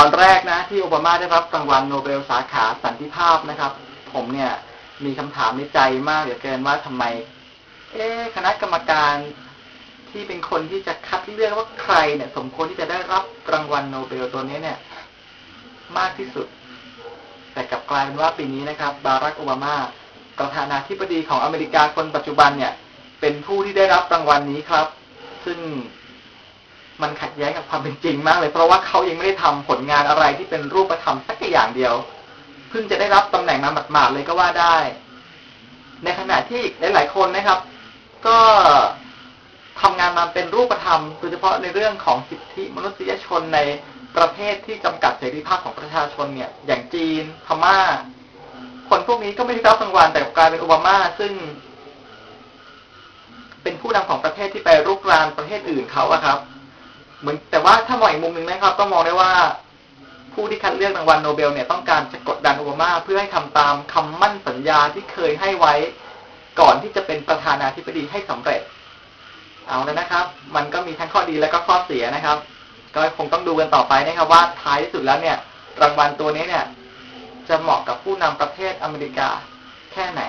อนแรกนะ ที่โอบามาได้รับรางวัลโนเบลสาขาสันติภาพนะครับ ผมเนี่ยมีคำถามในใจมากเหลือเกินว่าทำไม เอ๊คณะกรรมการที่เป็นคนที่จะคัดเลือกว่าใครเนี่ย สมควรที่จะได้รับรางวัลโนเบลตัวนี้เนี่ย มากที่สุด แต่กลับกลายเป็นว่าปีนี้นะครับ บารักโอบามาประธานาธิบดีของอเมริกาคนปัจจุบันเนี่ย เป็นผู้ที่ได้รับรางวัลนี้ครับ ซึ่ง มันขัดแย้งกับความเป็นจริงมากเลย เพราะว่าเขายังไม่ได้ทำผลงานอะไรที่เป็นรูปธรรมสักอย่างเดียว เพิ่งจะได้รับตำแหน่งมาหมาดๆเลยก็ว่าได้ ในขณะที่หลายๆคนนะครับ ก็ทำงานมาเป็นรูปธรรมโดยเฉพาะในเรื่องของสิทธิมนุษยชนในประเทศที่จำกัดเสรีภาพของประชาชนเนี่ย อย่างจีนพม่า คนพวกนี้ก็ไม่ได้รับรางวัลแต่กลายเป็นโอบามาซึ่ง เป็นผู้นำของประเทศที่ไปรุกรานประเทศอื่นเขาอะครับ เหมือนแต่ว่าถ้ามองอีกมุมหนึ่งนะครับก็มองได้ว่า ผู้ที่คัดเลือกรางวัลโนเบลเนี่ยต้องการจะกดดันโอบามาเพื่อให้ทำตามคำมั่นสัญญาที่เคยให้ไว้ ก่อนที่จะเป็นประธานาธิบดีให้สำเร็จ เอาแล้วนะครับ มันก็มีทั้งข้อดีและก็ข้อเสียนะครับ ก็คงต้องดูกันต่อไปนะครับ ว่าท้ายที่สุดแล้วเนี่ย รางวัลตัวนี้เนี่ย จะเหมาะกับผู้นำประเทศอเมริกาแค่ไหน